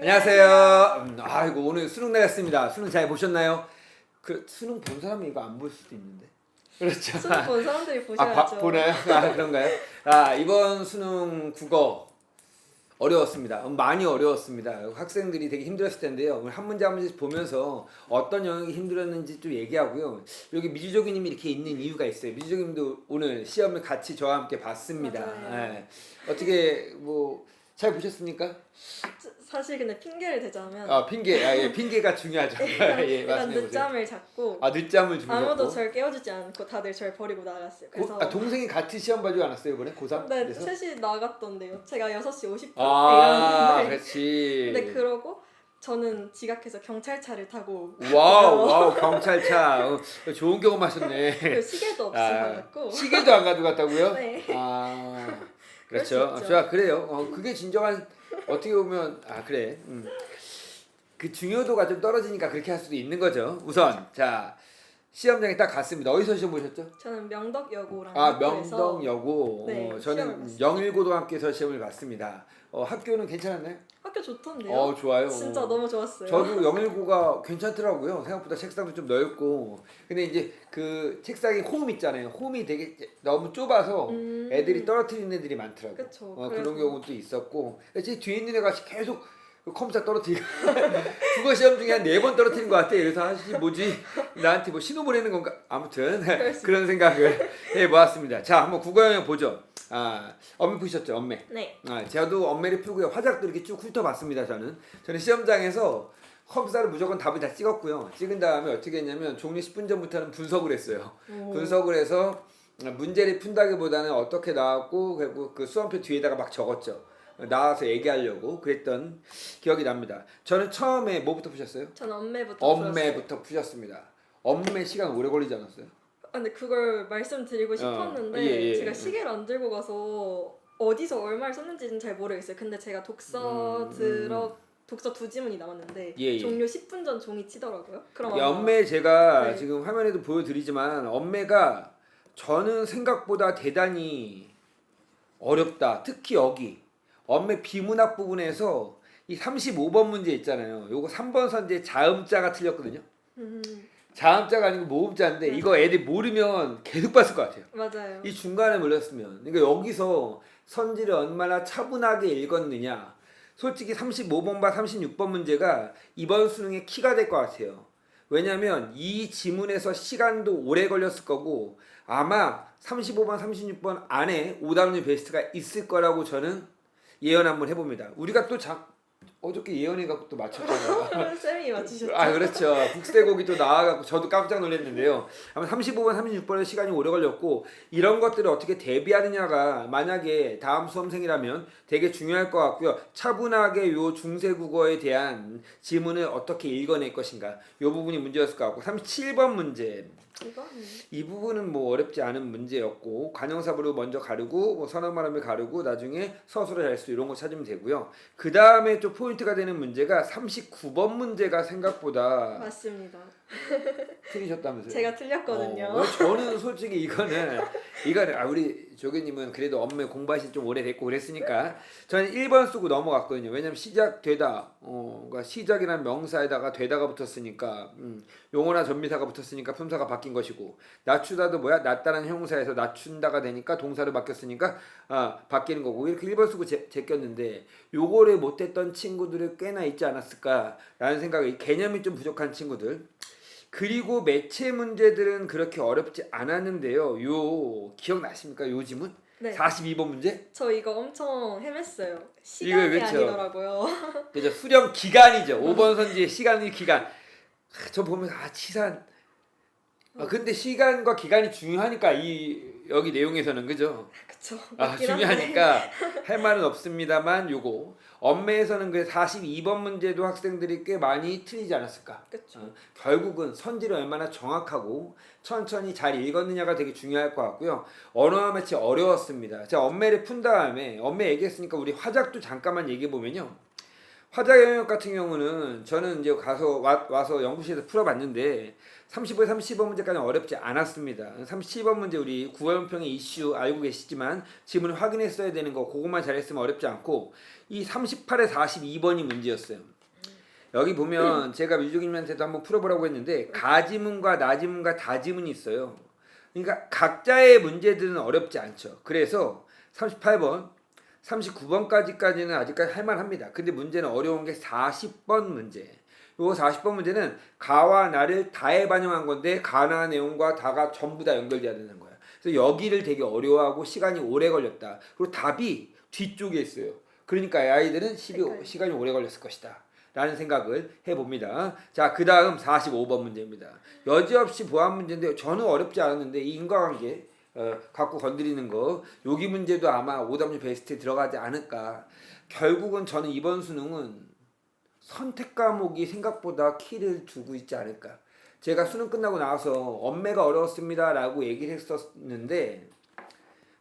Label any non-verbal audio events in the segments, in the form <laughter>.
안녕하세요. 음, 아이고 오늘 수능 날이었습니다. 수능 잘 보셨나요? 그 수능 본 사람이 이거 안 볼 수도 있는데. <laughs> 그렇죠. 수능 본 사람들이 아, 보셔야죠. 봐- 보나요? 아, 그런가요? 아, 이번 수능 국어 어려웠습니다. 음, 많이 어려웠습니다. 학생들이 되게 힘들었을 텐데요. 오늘 한 문제 한 문제 보면서 어떤 영역이 힘들었는지 좀 얘기하고요. 여기 미주조기님이 이렇게 있는 이유가 있어요. 미주조기님도 오늘 시험을 같이 저와 함께 봤습니다. 예. 어떻게 뭐 잘 보셨습니까? 사실 근데 핑계를 대자면 아 핑계, 아, 예, 핑계가 중요하죠. <laughs> 예, 일단 말씀해 보세요. 늦잠을 잤고 아 늦잠을 주무셨고. 아무도 절 깨워주지 않고 다들 절 버리고 나갔어요. 그래서 고, 아, 동생이 같이 시험 봐주지 않았어요 이번에 고3? 네, 그래서? 셋이 나갔던데요. 제가 6시 50분에 아, 일어났는데 그렇지. 근데 그러고 저는 지각해서 경찰차를 타고 와우, 와우, 경찰차. 어, 좋은 경험 하셨네. 그 시계도 없이 아, 나갔고 시계도 안 가져갔다고요? <laughs> 네. 아, 그럴 수 그렇죠. 있죠. 자, 그래요. 어, 그게 진정한 어떻게 보면 아 그래. 음. 그 중요도가 좀 떨어지니까 그렇게 할 수도 있는 거죠. 우선 자 시험장에 딱 갔습니다. 어디서 시험 보셨죠? 저는 명덕여고랑 아 학교에서 명동여고. 네, 어, 시험을 저는. 영일고등학교에서 시험을 봤습니다. 어, 학교는 괜찮았나요? 학교 좋던데요. 어 좋아요. 진짜 너무 좋았어요. 저도 영일고가 괜찮더라고요. 생각보다 책상도 좀 넓고. 근데 이제 그 책상에 홈 있잖아요. 홈이 되게 너무 좁아서 음. 애들이 떨어뜨리는 애들이 많더라고요. 그쵸. 어, 그래서- 그런 경우도 있었고. 제 뒤에 있는 애가 계속 그 컴퓨터 떨어뜨리고 <laughs> 국어 시험 중에 한 네 번 떨어뜨린 것 같아. 그래서 아씨 뭐지 나한테 뭐 신호 보내는 건가? 아무튼 그런 생각을 해보았습니다. 자 한번 국어 영역 보죠. 아 엄매 푸셨죠 엄매. 네. 아, 저도 엄매를 풀고요. 화작도 이렇게 쭉 훑어봤습니다. 저는 저는 시험장에서 컴퓨터를 무조건 답을 다 찍었고요. 찍은 다음에 어떻게 했냐면 종료 10분 전부터는 분석을 했어요. 오. 분석을 해서 문제를 푼다기보다는 어떻게 나왔고 그리고 그 수험표 뒤에다가 막 적었죠. 나와서 얘기하려고 그랬던 기억이 납니다. 저는 처음에 뭐부터 푸셨어요? 저는 엄매부터. 엄매부터 푸셨습니다. 엄매 시간 오래 걸리지 않았어요? 아, 근데 그걸 말씀드리고 싶었는데 예, 예. 제가 시계를 안 들고 가서 어디서 얼마를 썼는지는 잘 모르겠어요. 근데 제가 독서 음, 들어 독서 두 지문이 남았는데 예, 예. 종료 10분 전 종이 치더라고요. 그럼 이 아마 엄매 제가 네. 지금 화면에도 보여드리지만 엄매가 저는 생각보다 대단히 어렵다. 특히 여기 엄매 비문학 부분에서 이 35번 문제 있잖아요. 요거 3번 선제 자음자가 틀렸거든요. 음, 자음자가 아니고 모음자인데 네. 이거 애들 모르면 계속 봤을 것 같아요. 맞아요. 이 중간에 몰렸으면 그러니까 여기서 선지를 얼마나 차분하게 읽었느냐 솔직히 35번과 36번 문제가 이번 수능의 키가 될 것 같아요 왜냐하면 이 지문에서 시간도 오래 걸렸을 거고 아마 35번 36번 안에 오답률 베스트가 있을 거라고 저는 예언 한번 해봅니다 우리가 또 자, 어저께 예언해갖고 또 맞췄잖아요 <laughs> 쌤이 맞추셨죠? 아 그렇죠. 북새곡이 또 나와갖고 저도 깜짝 놀랐는데요. 아마 35번, 36번의 시간이 오래 걸렸고 이런 것들을 어떻게 대비하느냐가 만약에 다음 수험생이라면 되게 중요할 것 같고요. 차분하게 요 중세 국어에 대한 지문을 어떻게 읽어낼 것인가 요 부분이 문제였을 것 같고 37번 문제 이거 음. 이 부분은 뭐 어렵지 않은 문제였고 관형사부로 먼저 가르고 뭐 선언말음을 가르고 나중에 서술의 잘수 이런 거 찾으면 되고요. 그 다음에 좀 포인트가 되는 문제가 39번 문제가 생각보다 맞습니다. 틀리셨다면서요? 제가 틀렸거든요. 어, 저는 솔직히 이거는 이거는 아 우리 조교님은 그래도 업무 공부하신 좀 오래됐고 그랬으니까 저는 1번 쓰고 넘어갔거든요. 왜냐면 시작되다 어 그러니까 시작이라는 명사에다가 되다가 붙었으니까 음, 용어나 전미사가 붙었으니까 품사가 바뀐 것이고 낮추다도 뭐야? 낮다는 형사에서 낮춘다가 되니까 동사로 바뀌었으니까 아 바뀌는 거고. 이렇게 1번 쓰고 제, 제꼈는데 요거를 못했던 친구들이 꽤나 있지 않았을까라는 생각이 개념이 좀 부족한 친구들 그리고 매체 문제들은 그렇게 어렵지 않았는데요. 요 기억나십니까? 요 지문? 네. 42번 문제? 저 이거 엄청 헤맸어요. 시간이. 아니더라고요. <laughs> 그죠? 수령 기간이죠. 5번 선지의 시간의 기간. 아, 저 보면서 아 치산. 아 근데 시간과 기간이 중요하니까 이 여기 내용에서는 그죠? 그쵸. 아 맞긴 한데. 중요하니까 할 말은 없습니다만 요거 엄매에서는 그 42번 문제도 학생들이 꽤 많이 틀리지 않았을까? 그쵸. 어, 결국은 선지를 얼마나 정확하고 천천히 잘 읽었느냐가 되게 중요할 것 같고요. 언어와 매체 어려웠습니다. 제가 엄매를 푼 다음에 엄매 얘기했으니까 우리 화작도 잠깐만 얘기해 보면요. 화자 영역 같은 경우는 저는 이제 가서 와, 와서 연구실에서 풀어봤는데 30번, 30번 문제까지 어렵지 않았습니다. 30번 문제 우리 구월평의 이슈 알고 계시지만 지문을 확인했어야 되는 거 그것만 잘했으면 어렵지 않고 이 38에 42번이 문제였어요. 여기 보면 제가 미주기님한테도 한번 풀어보라고 했는데 가지문과 나지문과 다지문이 있어요. 그러니까 각자의 문제들은 어렵지 않죠. 그래서 38번, 39번까지까지는 아직까지 할만합니다. 근데 문제는 어려운 게 40번 문제. 요 40번 문제는 가와 나를 다에 반영한 건데 가나 내용과 다가 전부 다 연결돼야 되는 거야. 그래서 여기를 되게 어려워하고 시간이 오래 걸렸다. 그리고 답이 뒤쪽에 있어요. 그러니까 이 아이들은 시비, 헷갈려. 시간이 오래 걸렸을 것이다. 라는 생각을 해봅니다. 자, 그 다음 45번 문제입니다. 여지없이 보안 문제인데 저는 어렵지 않았는데 이 인과관계 어, 갖고 건드리는 거 여기 문제도 아마 오답률 베스트에 들어가지 않을까. 결국은 저는 이번 수능은 선택 과목이 생각보다 키를 두고 있지 않을까. 제가 수능 끝나고 나와서 엄매가 어려웠습니다라고 얘기를 했었는데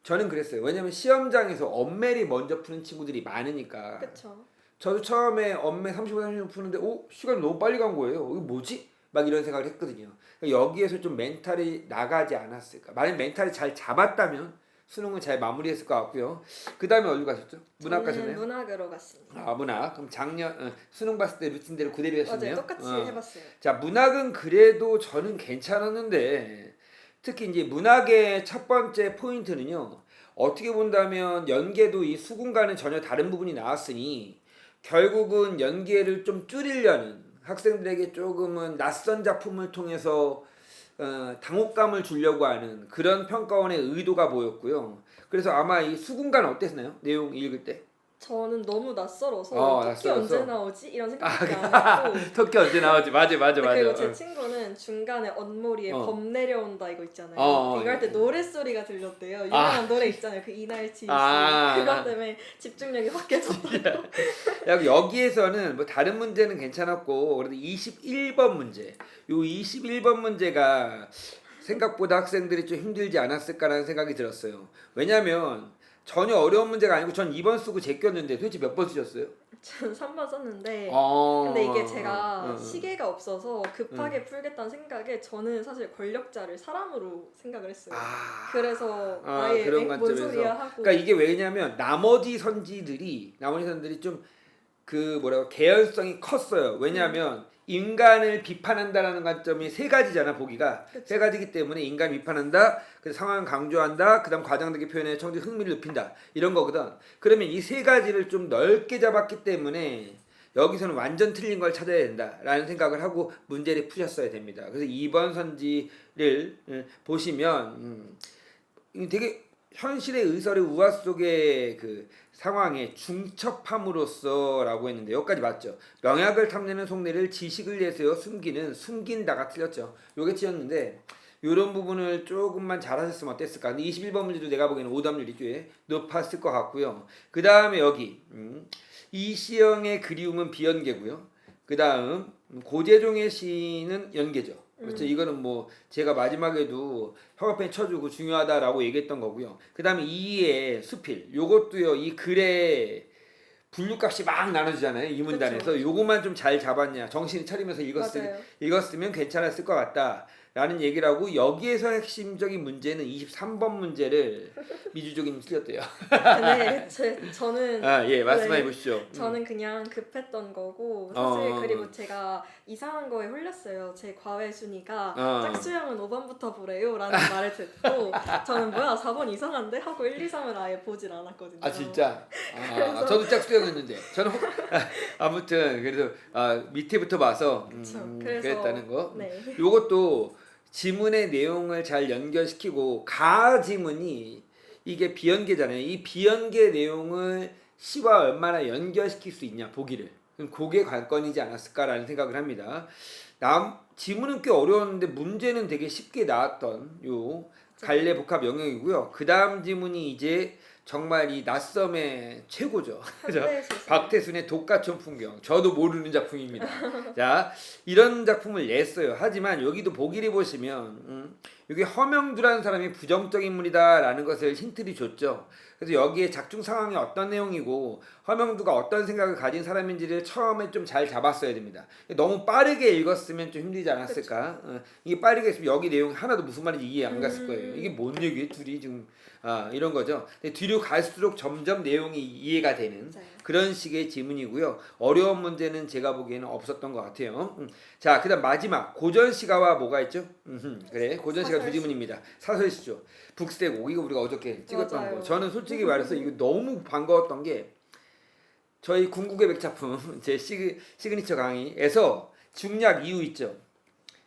저는 그랬어요. 왜냐면 시험장에서 엄매를 먼저 푸는 친구들이 많으니까. 그쵸. 저도 처음에 엄매 35, 30분 푸는데 오 시간이 너무 빨리 간 거예요. 이거 뭐지? 막 이런 생각을 했거든요. 그러니까 여기에서 좀 멘탈이 나가지 않았을까. 만약 멘탈이 잘 잡았다면 수능은 잘 마무리했을 것 같고요. 그 다음에 어디 가셨죠? 문학 저는 가셨나요? 문학으로 갔습니다. 아 문학. 그럼 작년 어, 수능 봤을 때 루틴대로 그대로 하셨네요. 맞아요. 똑같이 어. 해봤어요. 자 문학은 그래도 저는 괜찮았는데 특히 이제 문학의 첫 번째 포인트는요 어떻게 본다면 연계도 이 수군과는 전혀 다른 부분이 나왔으니 결국은 연계를 좀 줄이려는 학생들에게 조금은 낯선 작품을 통해서 어, 당혹감을 주려고 하는 그런 평가원의 의도가 보였고요. 그래서 아마 이 수군과는 어땠나요? 내용 읽을 때? 저는 너무 낯설어서 어, 토끼 낯설어서. 언제 나오지 이런 생각밖에 안 했고 터키 <laughs> 언제 나오지? 맞아 맞아 근데 그리고 제 친구는 중간에 언머리에 어. 범 내려온다 이거 있잖아요. 어, 어, 이거 할때 예. 노래 소리가 들렸대요. 유명한 노래 있잖아요. 그 이날치 아. 그것 때문에 집중력이 확 깨졌다. <laughs> 야, 여기에서는 뭐 다른 문제는 괜찮았고 그래도 21번 문제. 요 21번 문제가 생각보다 학생들이 좀 힘들지 않았을까라는 생각이 들었어요. 왜냐면 전혀 어려운 문제가 아니고 전 2번 쓰고 제꼈는데 도대체 몇 번 쓰셨어요? 저는 3번 썼는데 어. 근데 이게 제가 어, 어. 시계가 없어서 급하게 풀겠다는 생각에 저는 사실 권력자를 사람으로 생각을 했어요. 아. 그래서 아, 아, 예 그런? 뭔 관점에서. 소리야 하고 그러니까 이게 왜냐면 나머지 선지들이 나머지 선지들이 좀 그 뭐라고 개연성이 컸어요. 왜냐하면 인간을 비판한다라는 관점이 세 가지잖아 보기가 그쵸. 세 가지기 때문에 인간 비판한다, 그 상황을 강조한다, 그다음 과장되게 표현해 청지 흥미를 높인다 이런 거거든. 그러면 이 세 가지를 좀 넓게 잡았기 때문에 여기서는 완전 틀린 걸 찾아야 된다라는 생각을 하고 문제를 푸셨어야 됩니다. 그래서 2번 선지를 음, 보시면 음, 되게 현실의 의설의 우화 속의 그 상황에 중첩함으로써라고 했는데 여기까지 맞죠. 명약을 탐내는 속내를 지식을 내세워 숨기는 숨긴다가 틀렸죠. 요게 틀렸는데 요런 부분을 조금만 잘하셨으면 어땠을까? 근데 21번 문제도 내가 보기에는 오답률이 꽤 높았을 것 같고요. 그 다음에 여기 음, 이시영의 그리움은 비연계고요. 그 다음 고재종의 시는 연계죠. 그렇죠. 이거는 뭐 제가 마지막에도 협업펜 쳐주고 중요하다라고 얘기했던 거고요. 그 다음에 이의 수필 요것도요 이 글에 분류값이 막 나눠지잖아요 이 문단에서 요것만 좀 잘 잡았냐 정신 차리면서 읽었으, 맞아요. 읽었으면 괜찮았을 것 같다 라는 얘기를 하고 여기에서 핵심적인 문제는 23번 문제를 <laughs> 미주족님 틀렸대요. 근데 제, 저는 아 예 말씀해 네. 보시죠. 음. 저는 그냥 급했던 거고 사실 어. 그리고 제가 이상한 거에 홀렸어요. 제 과외 순위가 어. 짝수형은 5번부터 보래요라는 <laughs> 말을 듣고 저는 뭐야 4번 이상한데 하고 1, 2, 3을 아예 보질 않았거든요. 아 진짜? 아, 저도 짝수형이었는데 저는 혹- <laughs> 아무튼 그래서 아, 밑에부터 봐서. 음, 그래서- 그랬다는 거. 네. 요것도 지문의 내용을 잘 연결시키고 가 지문이 이게 비연계잖아요. 이 비연계 내용을 시와 얼마나 연결시킬 수 있냐 보기를. 그게 관건이지 않았을까라는 생각을 합니다. 남 지문은 꽤 어려웠는데 문제는 되게 쉽게 나왔던 요 갈래 복합 영역이고요. 그 다음 지문이 이제 정말 이 낯섦의 최고죠. <laughs> 그죠? 세상. 박태순의 독가촌 풍경. 저도 모르는 작품입니다. <laughs> 자, 이런 작품을 냈어요. 하지만 여기도 보기를 보시면 음, 여기 허명두라는 사람이 부정적 인물이다라는 것을 힌트를 줬죠. 그래서 여기에 작중 상황이 어떤 내용이고 허명두가 어떤 생각을 가진 사람인지를 처음에 좀 잘 잡았어야 됩니다. 너무 빠르게 읽었으면 좀 힘들지 않았을까? 어, 이게 빠르게 했으면 여기 내용 하나도 무슨 말인지 이해 안 갔을 거예요. 이게 뭔 얘기예요? 둘이 지금 아, 이런 거죠. 근데 뒤로 갈수록 점점 내용이 이해가 되는 맞아요. 그런 식의 지문이고요. 어려운 문제는 제가 보기에는 없었던 것 같아요. 음. 자, 그다음 마지막 고전 시가와 뭐가 있죠? 음흠, 그래, 고전 시가 두. 지문입니다. 사설시죠. 북새고 이거 우리가 어저께 찍었던 맞아요. 거. 저는 솔직히 말해서 이거 너무 반가웠던 게 저희 궁극의 백작품 <laughs> 제 시그, 시그니처 강의에서 중략 이유 있죠.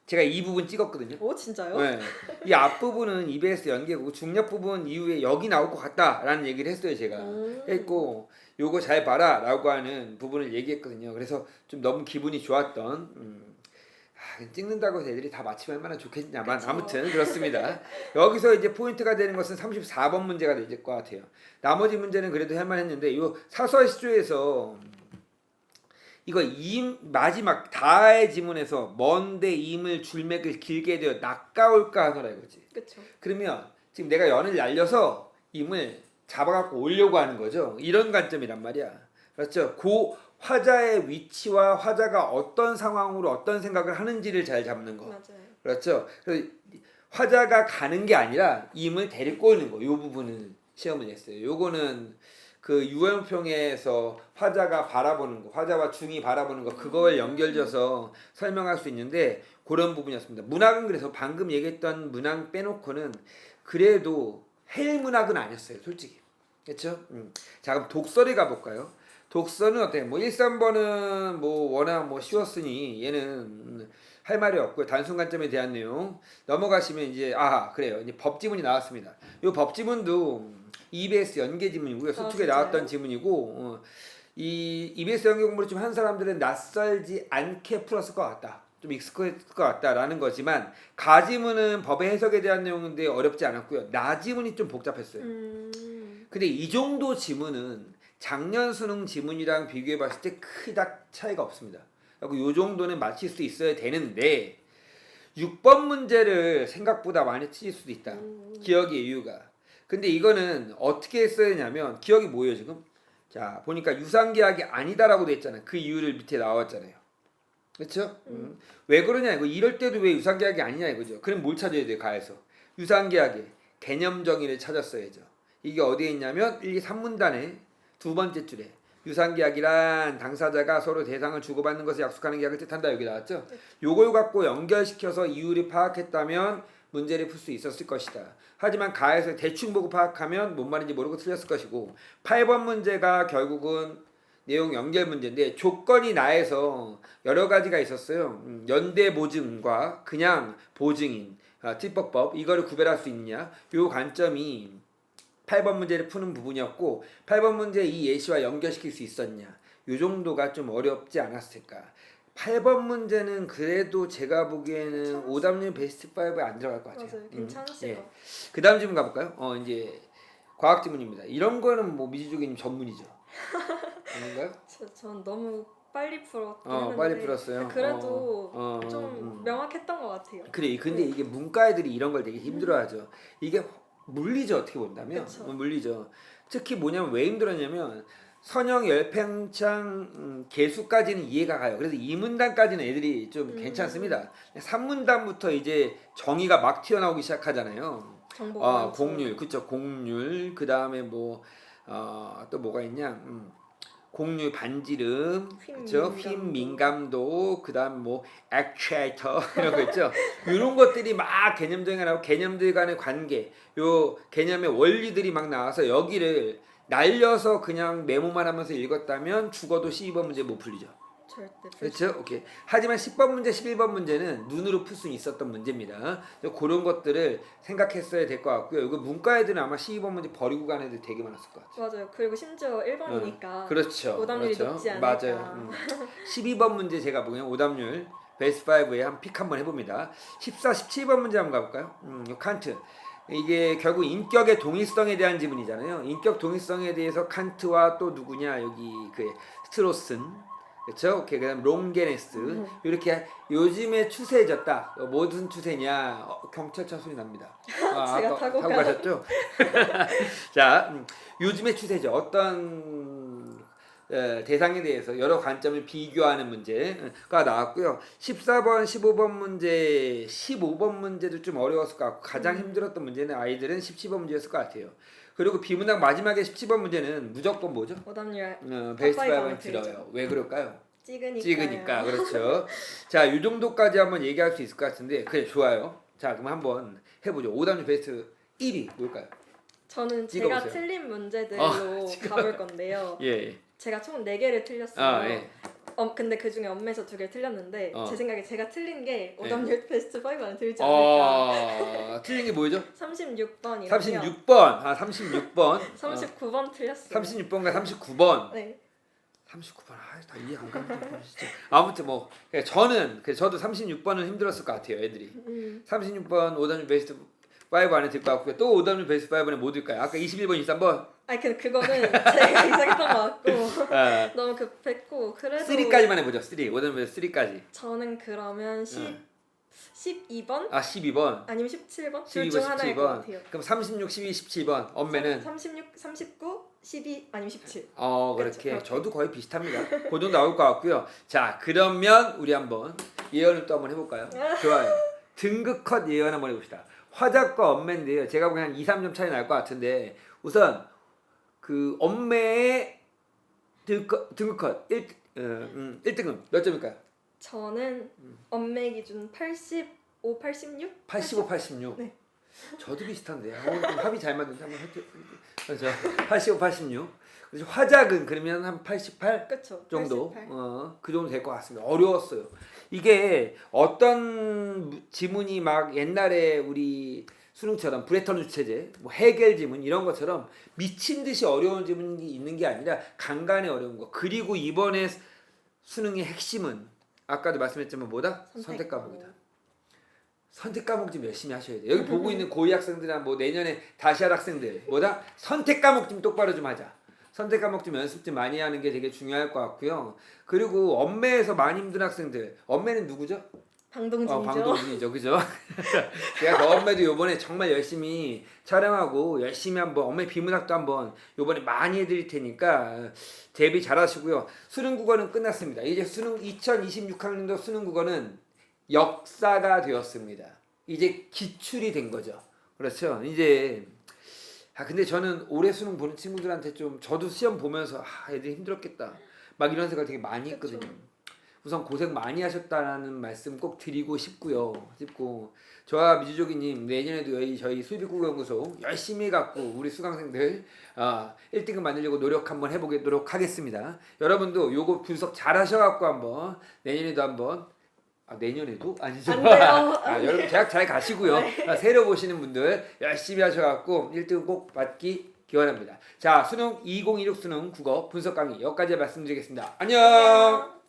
제가 이 부분 찍었거든요. 오 진짜요? 네. 이 앞부분은 EBS 연계고 중력 부분 이후에 여기 나올 것 같다라는 얘기를 했어요 제가 음. 했고 요거 잘 봐라라고 하는 부분을 얘기했거든요 그래서 좀 너무 기분이 좋았던 음, 아, 찍는다고 해서 애들이 다 맞히면 얼마나 좋겠냐만 그쵸. 아무튼 그렇습니다 여기서 이제 포인트가 되는 것은 34번 문제가 될 것 같아요 나머지 문제는 그래도 할만했는데 요 사설 시조에서 이거 임 마지막 다의 지문에서 먼데 임을 줄맥을 길게 되어 낚아올까 하노라 이거지. 그렇죠. 그러면 지금 내가 연을 날려서 임을 잡아갖고 오려고 하는 거죠. 이런 관점이란 말이야. 그렇죠. 그 화자의 위치와 화자가 어떤 상황으로 어떤 생각을 하는지를 잘 잡는 거. 맞아요. 그렇죠. 그래서 화자가 가는 게 아니라 임을 데리고 오는 거. 요 부분은 시험을 냈어요. 요거는 그 유형평에서 화자가 바라보는 거, 화자와 중이 바라보는 거 그걸 연결져서 설명할 수 있는데 그런 부분이었습니다. 문학은 그래서 방금 얘기했던 문학 빼놓고는 그래도 헬 문학은 아니었어요, 솔직히. 그렇죠? 음. 자, 그럼 독서를 가 볼까요? 독서는 어때요? 뭐 1, 3번은 뭐 워낙 뭐 쉬웠으니 얘는 음, 할 말이 없고요. 단순 관점에 대한 내용 넘어가시면 이제 아 그래요. 이제 법지문이 나왔습니다. 이 법지문도 EBS 연계 지문이고요. 아, 수특에 진짜요? 나왔던 지문이고 어, 이 EBS 연계 공부를 좀 한 사람들은 낯설지 않게 풀었을 것 같다. 좀 익숙했을 것 같다라는 거지만 가지문은 법의 해석에 대한 내용인데 어렵지 않았고요. 나지문이 좀 복잡했어요. 음. 근데 이 정도 지문은 작년 수능 지문이랑 비교해 봤을 때 크다 차이가 없습니다. 그리고 요 정도는 맞힐 수 있어야 되는데 6번 문제를 생각보다 많이 틀릴 수도 있다. 음. 기억의 이유가. 근데 이거는 어떻게 했어야 되냐면 기억이 뭐예요 지금? 자 보니까 유상계약이 아니다라고 돼 있잖아요. 그 이유를 밑에 나왔잖아요. 그렇죠? 음. 왜 그러냐 이거 이럴 때도 왜 유상계약이 아니냐 이거죠. 그럼 뭘 찾아야 돼요 가에서? 유상계약의 개념 정의를 찾았어야죠. 이게 어디에 있냐면 1, 2, 3문단의 두 번째 줄에 유상계약이란 당사자가 서로 대상을 주고받는 것을 약속하는 계약을 뜻한다 여기 나왔죠. 요걸 갖고 연결시켜서 이유를 파악했다면 문제를 풀 수 있었을 것이다. 하지만 가에서 대충 보고 파악하면 뭔 말인지 모르고 틀렸을 것이고 8번 문제가 결국은 내용 연결 문제인데 조건이 나에서 여러 가지가 있었어요. 음, 연대 보증과 그냥 보증인 아, 특법법 이거를 구별할 수 있냐? 요 관점이 8번 문제를 푸는 부분이었고 8번 문제 이 예시와 연결시킬 수 있었냐? 요 정도가 좀 어렵지 않았을까? 8번 문제는 그래도 제가 보기에는. 오답률 베스트 5에 안 들어갈 것 같아요. 맞아요. 음, 괜찮으실 예. 것 같아요. 그다음 질문 가볼까요? 어 이제 과학 지문입니다. 이런 거는 뭐 미지조개님 전문이죠. 아닌가요? <laughs> 저- 전 너무 빨리 풀었긴 어 했는데 빨리 풀었어요. 그래도 어, 어, 좀 음. 명확했던 것 같아요. 그래 근데 이게 문과 애들이 이런 걸 되게 힘들어하죠. 이게 물리죠 어떻게 본다면 그쵸. 어, 물리죠. 특히 뭐냐면 왜 힘들었냐면 선형 열팽창 음, 개수까지는 이해가 가요. 그래서 이 문단까지는 애들이 좀 음. 괜찮습니다. 3문단부터 이제 정의가 막 튀어나오기 시작하잖아요. 정보가 아, 많죠. 공률, 그쵸, 공률, 그 다음에 뭐, 어, 또 뭐가 있냐, 음, 공률 반지름, 휘 그쵸, 민감도. 휘 민감도, 그 다음 뭐, 액추에이터, <laughs> 이런 거 있죠. 이런 것들이 막 개념적인 나오고, 개념들 간의 관계, 요 개념의 원리들이 막 나와서 여기를 날려서 그냥 메모만 하면서 읽었다면 죽어도 12번 문제 못 풀리죠. 절대 그렇죠? 오케이. 하지만 10번 문제, 11번 문제는 눈으로 풀 수 있었던 문제입니다. 그런 것들을 생각했어야 될 것 같고요. 이거 문과 애들은 아마 12번 문제 버리고 간 애들 되게 많았을 것 같아요. 맞아요. 그리고 심지어 1번이니까 그렇죠. 오답률이 그렇죠. 높지 않을까. 맞아요. 음. 12번 문제 제가 보기엔 오답률 베스트 5에 한 픽 한번 해봅니다. 14, 17번 문제 한번 가볼까요? 음, 요 칸트. 이게 결국 인격의 동일성에 대한 지문이잖아요. 인격 동일성에 대해서 칸트와 또 누구냐 여기 그 스트로슨 그렇죠? 그다음 롱게네스 음. 이렇게 요즘에 추세해졌다. 어, 무슨 추세냐? 어, 경찰차 소리 납니다. <laughs> 아, 제가 타고 타고. 가셨죠? <laughs> 자, 음, 요즘의 추세죠. 어떤 에, 대상에 대해서 여러 관점을 비교하는 문제가 나왔고요. 14번, 15번 문제, 15번 문제도 좀 어려웠을 것 같고 가장 힘들었던 문제는 아이들은 17번 문제였을 것 같아요. 그리고 비문학 마지막에 17번 문제는 무조건 뭐죠? 오답률 어, 베스트 들죠. 들어요. 왜 그럴까요? 찍으니까. 찍으니까 그렇죠. <laughs> 자, 이 정도까지 한번 얘기할 수 있을 것 같은데 그래 좋아요. 자, 그럼 한번 해보죠. 오답률 베스트 1위 뭘까요? 저는 제가 찍어보세요. 틀린 문제들로 어, <laughs> 지금. 가볼 건데요. 예. 제가 총 4개를 틀렸어요. 아, 예. 어, 근데 그 중에 엄매에서 두 개 틀렸는데 어. 제 생각에 제가 틀린 게 오답률 베스트 5 안에 들지 않을까. 어, 틀린 게 뭐죠? 36번이요. 36번. 아, 36번. 39번 <laughs> 틀렸어요. 36번과 39번. 네. 39번. 아, 다 이해 안 가는 진짜. 아무튼 뭐 그냥 저는 그 저도 36번은 힘들었을 것 같아요, 애들이. 음. 36번 오답률 베스트 5 안에 들 것 같고요. 또 오답률 베스트 5 안에 뭐 들까요? 아까 21번, 23번. 아니 그 그거는 제가 <laughs> 이상했던 것 같고 아, <laughs> 너무 급했고 그래도 3까지만 해보죠. 3. 오답률 베스트 3까지. 저는 그러면 10 응. 12번 아, 12번. 아니면 17번 12번, 둘중 하나일 것 17번. 같아요. 그럼 36, 12, 17번. 엄매는 36, 39, 12 아니면 17. 어 그렇죠, 그렇게 그렇게. 저도 거의 비슷합니다. 그 정도 나올 것 같고요. 자 그러면 우리 한번 예언을 또 한번 해볼까요? <laughs> 좋아요. 등급 컷 예언 한번 해봅시다. 화작과 엄매인데요. 제가 보기엔 한 2, 3점 차이 날 것 같은데 우선 그 엄매의 등급, 등급 컷 1, 어, 음, 1등급 몇 점일까요? 저는 음. 엄매 기준 85, 86? 85, 86. 네. 저도 비슷한데 아, 오늘 좀 합이 잘 맞는데 한번 해줘. 그렇죠. 85, 86. 그래서 화작은 그러면 한 88? 그쵸. 정도 88. 어, 그 정도 될 것 같습니다. 어려웠어요. 이게 어떤 무- 지문이 막 옛날에 우리 수능처럼 브레턴 주체제, 뭐 해겔 지문 이런 것처럼 미친 듯이 어려운 지문이 있는 게 아니라 간간히 어려운 거. 그리고 이번에 수능의 핵심은 아까도 말씀했지만 뭐다? 선택. 과목이다. 선택 과목 좀 열심히 하셔야 돼요. 여기 보고 있는 고위 학생들이나 뭐 내년에 다시 할 학생들 뭐다? 선택 과목 좀 똑바로 좀 하자. 선택 과목 좀 연습 좀 많이 하는 게 되게 중요할 것 같고요. 그리고 엄매에서 많이 힘든 학생들, 엄매는 누구죠? 방동진이죠. 어, 방동진이죠, 그죠? <laughs> 제가 그 엄매도 요번에 정말 열심히 촬영하고 열심히 한번 엄매 비문학도 한번 요번에 많이 해드릴 테니까 대비 잘하시고요. 수능 국어는 끝났습니다. 이제 수능 2026학년도 수능 국어는 역사가 되었습니다. 이제 기출이 된 거죠. 그렇죠? 이제 아 근데 저는 올해 수능 보는 친구들한테 좀 저도 시험 보면서 아 애들이 힘들었겠다 막 이런 생각 되게 많이 했거든요. 그쵸. 우선 고생 많이 하셨다라는 말씀 꼭 드리고 싶고요. 싶고 저와 미주조기님 내년에도 저희 저희 수비국어연구소 열심히 갖고 우리 수강생들 아 1등급 만들려고 노력 한번 해보도록 하겠습니다. 여러분도 요거 분석 잘 하셔갖고 한번 내년에도 한번 아, 내년에도 아니죠. 안 돼요. <laughs> 아, 여러분 대학 잘 가시고요. 아, 새로 보시는 분들 열심히 하셔갖고 1등 꼭 받기 기원합니다. 자 수능 2016 수능 국어 분석 강의 여기까지 말씀드리겠습니다. 안녕.